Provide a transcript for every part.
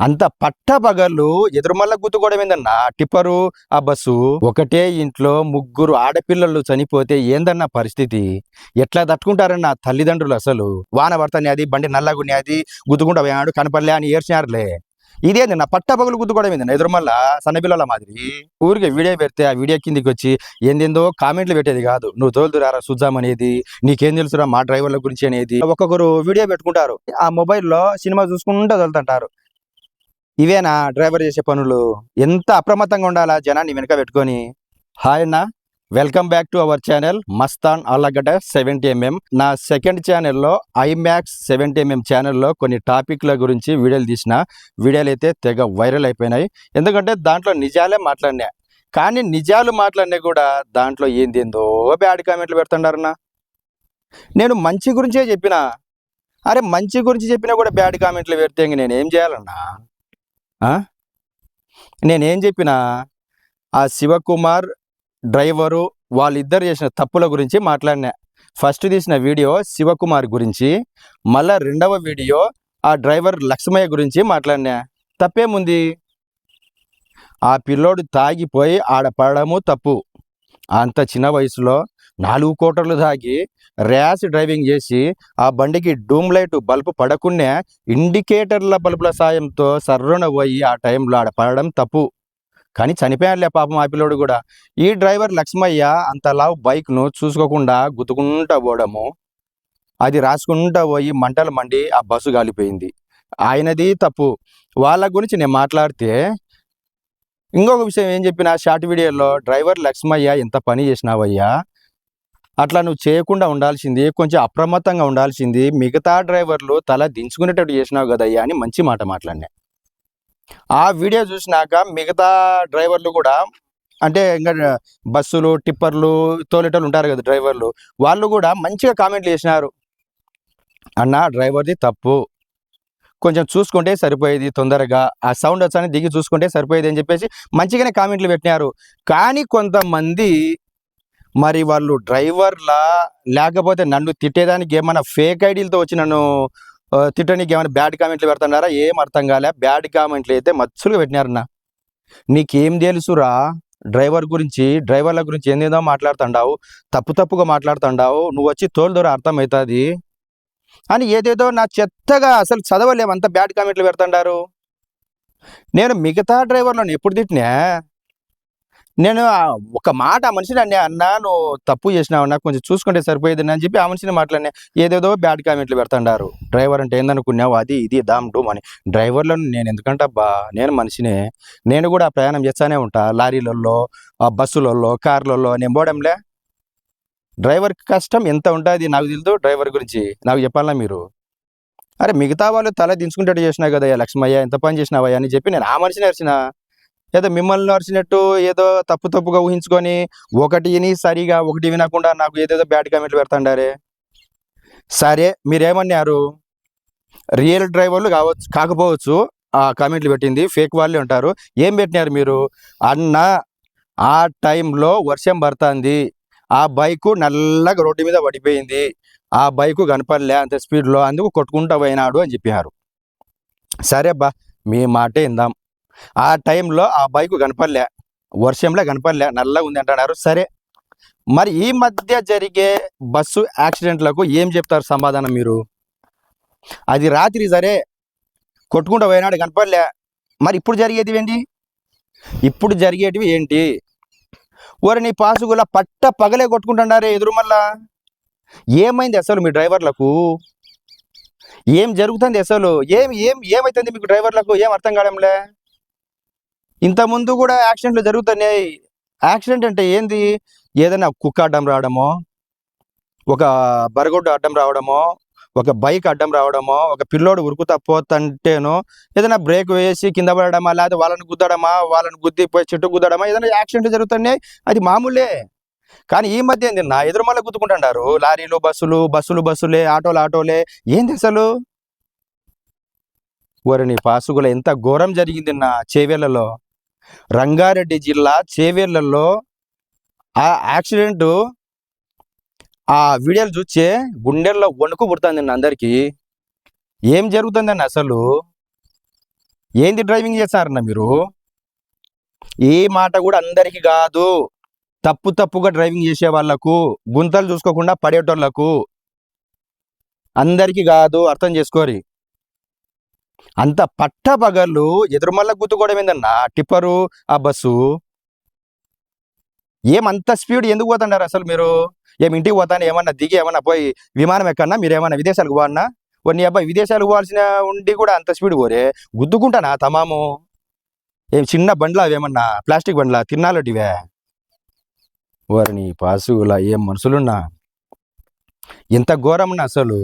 అంత పట్టపగళ్ళు ఎదురుమల్ల గుద్దుకోవడం ఏందన్నా? టిప్పరు ఆ బస్సు ఒకటే ఇంట్లో ముగ్గురు ఆడపిల్లలు చనిపోతే ఏందన్న పరిస్థితి? ఎట్లా తట్టుకుంటారన్న తల్లిదండ్రులు అసలు? వాన పడతానే అది బండి నల్లగుని అది గుద్దుకుంటా పోయాడు కనపడలే అని ఏడ్చినారులే. ఇదేంది నా పట్టపగలు గుద్దుకోవడం ఏంది ఎదురుమల్ల సన్నపిల్లల మాదిరి? ఊరికి వీడియో పెడితే ఆ వీడియో కిందికి వచ్చి ఏందేందో కామెంట్లు పెట్టేది కాదు. నువ్వు తోలుదురారా చూద్దాం అనేది నీకేం తెలుసురా మా డ్రైవర్ల గురించి అనేది ఒక్కొక్కరు వీడియో పెట్టుకుంటారు. ఆ మొబైల్లో సినిమా చూసుకుంటూ తోలుతుంటారు. ఇవేనా డ్రైవర్ చేసే పనులు? ఎంత అప్రమత్తంగా ఉండాలా జనాన్ని వెనక పెట్టుకొని? హాయ్ అన్న welcome back to our channel Mastan Allagadda seventy MM నా సెకండ్ ఛానల్లో ఐమాక్స్ సెవెంటీ ఎంఎం ఛానల్లో కొన్ని టాపిక్ల గురించి వీడియోలు తీసిన వీడియోలు అయితే తెగ వైరల్ అయిపోయినాయి. ఎందుకంటే దాంట్లో నిజాలే మాట్లాడినా. కానీ నిజాలు మాట్లాడినా కూడా దాంట్లో ఏందేందో బ్యాడ్ కామెంట్లు పెడుతుండారన్న నేను మంచి గురించే చెప్పిన. అరే మంచి గురించి చెప్పినా కూడా బ్యాడ్ కామెంట్లు పెడితే ఇంక నేను ఏం చేయాలన్నా? నేనేం చెప్పినా ఆ శివకుమార్ డ్రైవరు వాళ్ళిద్దరు చేసిన తప్పుల గురించి మాట్లాడినా. ఫస్ట్ తీసిన వీడియో శివకుమార్ గురించి మళ్ళా రెండవ వీడియో ఆ డ్రైవర్ లక్ష్మయ్య గురించి మాట్లాడినా. తప్పేముంది? ఆ పిల్లోడు తాగిపోయి ఆడపడడము తప్పు. అంత చిన్న వయసులో నాలుగు కోటర్లు తాగి ర్యాష్ డ్రైవింగ్ చేసి ఆ బండికి డూమ్ లైట్ బల్బు పడకునే ఇండికేటర్ల బల్బుల సాయంతో సర్రున పోయి ఆ టైంలో ఆడ పడడం తప్పు. కానీ చనిపోయాడులే పాపం ఆ పిల్లోడు కూడా. ఈ డ్రైవర్ లక్ష్మయ్య అంతలా బైక్ను చూసుకోకుండా గుతుకుంటా పోవడము అది రాసుకుంటా పోయి మంటలు మండి ఆ బస్సు గాలిపోయింది. ఆయనది తప్పు. వాళ్ళ గురించి నేను మాట్లాడితే ఇంకొక విషయం ఏం చెప్పిన షార్ట్ వీడియోలో డ్రైవర్ లక్ష్మయ్య ఎంత పని చేసినావయ్యా అట్లా నువ్వు చేయకుండా ఉండాల్సింది కొంచెం అప్రమత్తంగా ఉండాల్సింది మిగతా డ్రైవర్లు తల దించుకునేటట్టు చేసినావు కదయ్యా అని మంచి మాట మాట్లాడినా. ఆ వీడియో చూసినాక మిగతా డ్రైవర్లు కూడా అంటే ఇంకా బస్సులు టిప్పర్లు తోలేటోళ్ళు ఉంటారు కదా డ్రైవర్లు వాళ్ళు కూడా మంచిగా కామెంట్లు చేసినారు. అన్న డ్రైవర్ది తప్పు. కొంచెం చూసుకుంటే సరిపోయేది తొందరగా. ఆ సౌండ్ వచ్చాని దిగి చూసుకుంటే సరిపోయేది అని చెప్పేసి మంచిగానే కామెంట్లు పెట్టినారు. కానీ కొంతమంది మరి వాళ్ళు డ్రైవర్లా లేకపోతే నన్ను తిట్టేదానికి ఏమైనా ఫేక్ ఐడీలతో వచ్చి నన్ను తిట్టడానికి ఏమైనా బ్యాడ్ కామెంట్లు పెడుతున్నారా? ఏం అర్థం కాలే. బ్యాడ్ కామెంట్లు అయితే మచ్చులుగా పెట్టినారన్న. నీకేం తెలుసురా? డ్రైవర్ గురించి డ్రైవర్ల గురించి ఏందేదో మాట్లాడుతుండావు. తప్పు తప్పుగా మాట్లాడుతుండావు. నువ్వు వచ్చి తోలు అర్థమవుతుంది. అని ఏదేదో నా చెత్తగా అసలు చదవలేము అంత బ్యాడ్ కామెంట్లు పెడుతుండారు. నేను మిగతా డ్రైవర్లను ఎప్పుడు తిట్టినా నేను ఒక మాట ఆ మనిషిని అన్నా అన్నా నువ్వు తప్పు చేసినావు నాకు కొంచెం చూసుకుంటే సరిపోయేది అని చెప్పి ఆ మనిషిని మాట్లాడినా ఏదేదో బ్యాడ్ కామెంట్లు పెడుతుండారు. డ్రైవర్ అంటే ఏందనుకున్నావు? అది ఇది దామ్ డూమ్ అని. డ్రైవర్లను నేను ఎందుకంటే అబ్బా నేను మనిషినే. నేను కూడా ప్రయాణం చేస్తానే ఉంటా. లారీలలో ఆ బస్సులలో కార్లలో నేను పోవడంలే. డ్రైవర్ కష్టం ఎంత ఉంటుంది నాకు తెలుసు డ్రైవర్ గురించి నాకు చెప్పాలా మీరు? అరే మిగతా వాళ్ళు తల దించుకుంటే చేసినా కదా లక్ష్మయ్య ఎంత పని చేసినావయ్యా అని చెప్పి నేను ఆ మనిషిని అరిచిన. ఏదో మిమ్మల్ని నడిచినట్టు ఏదో తప్పు తప్పుగా ఊహించుకొని ఒకటి విని సరిగా ఒకటి వినకుండా నాకు ఏదేదో బ్యాడ్ కామెంట్లు పెడతాండారే. సరే మీరేమన్నారు? రియల్ డ్రైవర్లు కావచ్చు కాకపోవచ్చు ఆ కామెంట్లు పెట్టింది ఫేక్ వాళ్ళే ఉంటారు. ఏం పెట్టినారు మీరు? అన్న ఆ టైంలో వర్షం పడుతుంది. ఆ బైకు నల్లగా రోడ్డు మీద పడిపోయింది. ఆ బైకు కనపడలే అంత స్పీడ్లో అందుకు కొట్టుకుంటూ పోయినాడు అని చెప్పారు సరే బా మీ మాటే ఇందాం ఆ టైంలో ఆ బైక్ కనపడలే వర్షంలో కనపడలే నల్లగా ఉంది అంటున్నారు. సరే మరి ఈ మధ్య జరిగే బస్సు యాక్సిడెంట్లకు ఏం చెప్తారు సమాధానం మీరు? అది రాత్రి సరే కొట్టుకుంటూ పోయినాడు కనపడలే. మరి ఇప్పుడు జరిగేది ఏంటి? ఇప్పుడు జరిగేటివి ఏంటి? ఓరి నీ పాసుగుల పట్ట పగలే కొట్టుకుంటున్నారే ఎదురు మళ్ళా ఏమైంది అసలు మీ డ్రైవర్లకు? ఏం జరుగుతుంది అసలు? ఏం ఏం ఏమైతుంది మీకు డ్రైవర్లకు? ఏం అర్థం కావడంలే? ఇంతకుముందు కూడా యాక్సిడెంట్లు జరుగుతున్నాయి. యాక్సిడెంట్ అంటే ఏంది? ఏదైనా కుక్క అడ్డం రావడమో ఒక బరగొడ్డు అడ్డం రావడమో ఒక బైక్ అడ్డం రావడమో ఒక పిల్లోడు ఉరుకుతా పోతంటేనో ఏదైనా బ్రేక్ వేసి కింద పడడమా లేకపోతే వాళ్ళని గుద్దడమా వాళ్ళని గుద్ది పోయి చెట్టు గుద్దడమా ఏదైనా యాక్సిడెంట్ జరుగుతున్నాయి. అది మామూలే. కానీ ఈ మధ్య ఏంది? నా ఎదురుమల్ల గుద్దుకుంటున్నారు. లారీలు బస్సులు బస్సులు బస్సులే ఆటోలు ఆటోలే. ఏంది అసలు? ఓరి పాసుగుల ఎంత ఘోరం జరిగింది నా చేవేళ్ళలో. రంగారెడ్డి జిల్లా చేవేళ్ళలో ఆ యాక్సిడెంట్ ఆ వీడియోలు చూస్తే గుండెల్లో వణుకు పుడుతుంది అందరికీ. ఏం జరుగుతుందండి అసలు? ఏంది డ్రైవింగ్ చేస్తారన్న మీరు? ఏ మాట కూడా అందరికీ కాదు. తప్పు తప్పుగా డ్రైవింగ్ చేసే వాళ్ళకు గుంతలు చూసుకోకుండా పడేటోళ్ళకు అందరికీ కాదు అర్థం చేసుకోరి. అంత పట్ట పగళ్ళు ఎదురుమల్ల గుద్దుకోవడం ఏందన్నా? టిప్పరు? ఆ బస్సు? ఏమంత స్పీడ్ ఎందుకు పోతున్నారు అసలు మీరు? ఏం ఇంటికి పోతాను? ఏమన్నా దిగి ఏమన్నా పోయి విమానం ఎక్కన్నా? మీరు ఏమన్నా విదేశాలకు పోవన్నా కొన్ని అబ్బాయి విదేశాలకు పోవాల్సిన ఉండి కూడా అంత స్పీడ్ పోరే? గుద్దుకుంటానా తమాము? ఏం చిన్న బండ్లా అవేమన్నా? ప్లాస్టిక్ బండ్లా? తిన్నాలటివే వారిని పాసులా ఏం మనుషులున్నా? ఎంత ఘోరమున్నా అసలు?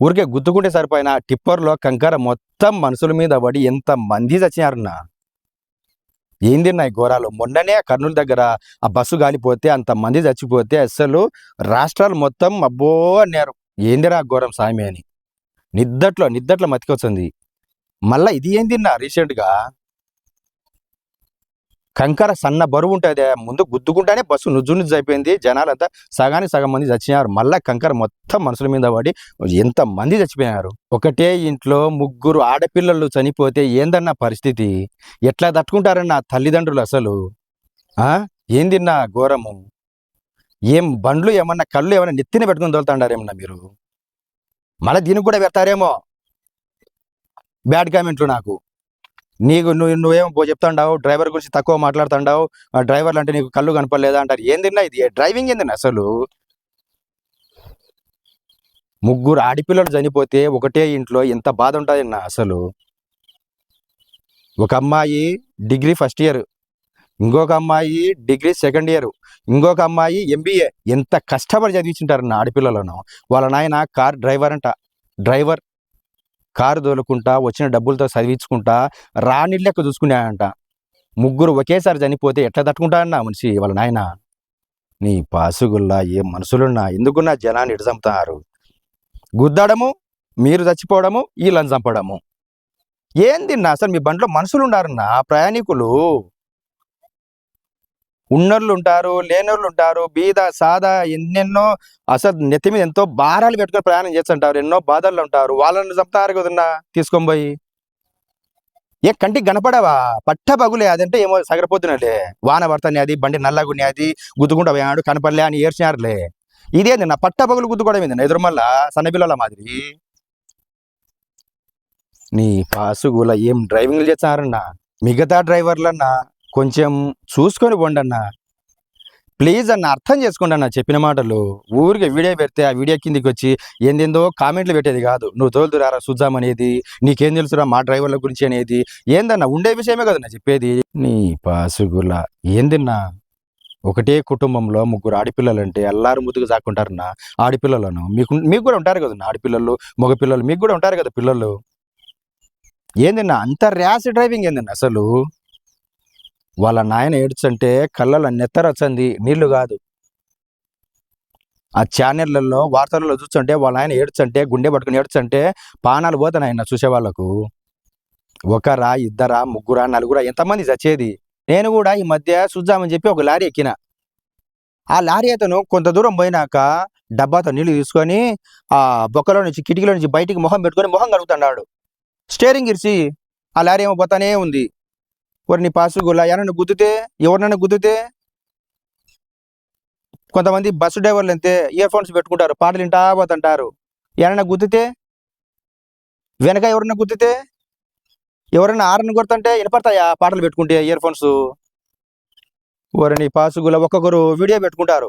ఊరికే గుద్దుకుంటే సరిపోయిన టిప్పర్లో కంకర మొత్తం మనుషుల మీద పడి ఎంత మంది చచ్చినారన్నా? ఏంది నా ఈ ఘోరాలు? మొన్ననే కర్నూలు దగ్గర ఆ బస్సు గాలిపోతే అంత మంది చచ్చిపోతే అసలు రాష్ట్రాలు మొత్తం అబ్బో అన్నారు. ఏందిరా ఘోరం సామి అని. నిద్దట్లో నిద్దట్లో మతికొచ్చింది. మళ్ళీ ఇది ఏందిన్నా రీసెంట్గా? కంకర సన్న బరువు ఉంటుంది. ముందు గుద్దుకుంటానే బస్సు నుజ్జు నుజ్జు అయిపోయింది. జనాలంతా సగానికి సగం మంది చచ్చినారు. మళ్ళీ కంకర మొత్తం మనుషుల మీద పడి ఎంత మంది చచ్చిపోయినారు? ఒకటే ఇంట్లో ముగ్గురు ఆడపిల్లలు చనిపోతే ఏందన్న పరిస్థితి? ఎట్లా తట్టుకుంటారన్న తల్లిదండ్రులు అసలు? ఆ? ఏందిన్నా ఘోరము? ఏం బండ్లు ఏమన్నా కళ్ళు ఏమన్నా నెత్తిన పెట్టుకుని తోలుతాడారేమన్నా మీరు? మళ్ళీ దీనికి కూడా పెడతారేమో? బ్యాడ్ కామెంట్లు నాకు. నీకు నువ్వు నువ్వేం చెప్తాండావు డ్రైవర్ గురించి తక్కువ మాట్లాడుతాండావు ఆ డ్రైవర్లు అంటే నీకు కళ్ళు కనపడలేదా అంటారు. ఏందిన్నా ఇది? డ్రైవింగ్ ఏందిన్నా అసలు? ముగ్గురు ఆడపిల్లలు చనిపోతే ఒకటే ఇంట్లో ఎంత బాధ ఉంటుందన్నా అసలు. ఒక అమ్మాయి డిగ్రీ ఫస్ట్ ఇయర్ ఇంకొక అమ్మాయి డిగ్రీ సెకండ్ ఇయర్ ఇంకొక అమ్మాయి ఎంబీఏ. ఎంత కష్టపడి చదివించుంటారన్న ఆడపిల్లలను. వాళ్ళ నాయన కార్ డ్రైవర్ అంట. డ్రైవర్ కారు తోలుకుంటా వచ్చిన డబ్బులతో చదివించుకుంటా రాని లెక్క చూసుకున్నాడంట ముగ్గురు ఒకేసారి చనిపోతే ఎట్లా తట్టుకుంటా అన్న మనిషి వాళ్ళ నాయన? నీ పాసుగుల్లా ఏ మనుషులున్నా ఎందుకున్నా జనాన్ని ఇటు చంపుతారు గుద్దడము మీరు చచ్చిపోవడము వీళ్ళని చంపడము. ఏంది నా అసలు మీ బండిలో మనుషులు ఉండారన్నా ప్రయాణికులు? ఉన్నోళ్ళు ఉంటారు లేనోళ్ళు ఉంటారు బీద సాదా ఎన్నెన్నో అసలు నెత్తి మీద ఎంతో భారాలు పెట్టుకొని ప్రయాణం చేస్తుంటారు ఎన్నో బాధల్లో ఉంటారు. వాళ్ళని చంపుతారు కదన్నా తీసుకొని పోయి. ఏ కంటికి కనపడవా? పట్ట పగులే అదంటే ఏమో సగరపోతున్నలే వాన పడతానే అది బండి నల్లగుని అది గుద్దుకుంటా పోయాడు కనపడలే అని ఏడ్చినారులే. ఇదేంది నా పట్ట పగులు గుద్దుకోవడం ఏంది? ఎదురుమల్ల సన్నపిల్లల మాదిరి. నీ పాసుగుల ఏం డ్రైవింగ్ చేస్తారన్నా మిగతా డ్రైవర్లన్నా? కొంచెం చూసుకొని పోండి అన్న ప్లీజ్ అన్న అర్థం చేసుకోండి అన్న చెప్పిన మాటలు. ఊరికి వీడియో పెడితే ఆ వీడియో కిందికి వచ్చి ఏందేందో కామెంట్లు పెట్టేది కాదు. నువ్వు తోలుతురారా చూద్దాం అనేది నీకేం తెలుసురా మా డ్రైవర్ల గురించి అనేది? ఏందన్నా ఉండే విషయమే కదన్నా చెప్పేది? నీ పాసుగుల ఏందిన్నా? ఒకటే కుటుంబంలో ముగ్గురు ఆడపిల్లలు అంటే అల్లారు ముద్దుకు సాక్కుంటారన్న ఆడపిల్లలను. మీకు మీకు కూడా ఉంటారు కదన్నా ఆడపిల్లలు మగపిల్లలు మీకు కూడా ఉంటారు కదా పిల్లలు. ఏందన్నా అంత ర్యాష్ డ్రైవింగ్ ఏందన్నా అసలు? వాళ్ళ నాయన ఏడ్చంటే కళ్ళలో నెత్తరచ్చంది నీళ్ళు కాదు. ఆ ఛానళ్ళల్లో వార్తలలో చూస్తుంటే వాళ్ళ ఆయన ఏడ్చంటే గుండె పట్టుకుని ఏడ్చంటే పానాలు పోతాయి ఆయన ఒకరా ఇద్దరా ముగ్గురా నలుగురా ఎంతమంది చచ్చేది? నేను కూడా ఈ మధ్య చూద్దామని చెప్పి ఒక లారీ ఎక్కిన. ఆ లారీ అతను కొంత దూరం పోయినాక డబ్బాతో నీళ్ళు తీసుకొని ఆ బొక్కలో నుంచి కిటికీలో నుంచి బయటికి మొహం పెట్టుకొని మొహం కడుగుతున్నాడు. స్టేరింగ్ ఇరిచి ఆ లారీ ఏమో పోతానే ఉంది. వారిని పాసుగులా ఎవరైనా గుద్దితే? ఎవరినైనా గుద్దితే? కొంతమంది బస్సు డ్రైవర్లు అంతే ఇయర్ ఫోన్స్ పెట్టుకుంటారు పాటలు వింటా పోతుంటారు. ఎవరైనా గుద్దితే? వెనక ఎవరైనా గుద్దితే? ఎవరైనా ఆరని కొడుతుంటే వినపడతాయా పాటలు పెట్టుకుంటే ఇయర్ ఫోన్స్ వారిని పాసుగుల ఒక్కొక్కరు వీడియో పెట్టుకుంటారు.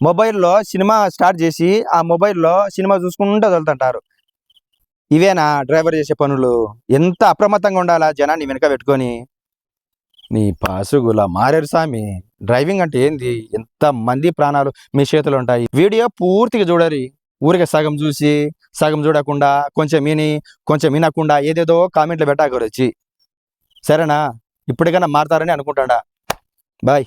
మొబైల్లో సినిమా స్టార్ట్ చేసి ఆ మొబైల్లో సినిమా చూసుకుంటూ వెళ్తుంటారు. ఇవేనా డ్రైవర్ చేసే పనులు? ఎంత అప్రమత్తంగా ఉండాలా జనాన్ని వెనక పెట్టుకొని? నీ పాసుగుల మారేరు సామి డ్రైవింగ్ అంటే ఏంది? ఎంత మంది ప్రాణాలు మీ చేతిలో ఉంటాయి? వీడియో పూర్తిగా చూడరి. ఊరికే సగం చూసి సగం చూడకుండా కొంచెం విని కొంచెం వినకుండా ఏదేదో కామెంట్లు పెట్టాకరు సరేనా? ఇప్పటికైనా మారతారని అనుకుంటాడా. బాయ్.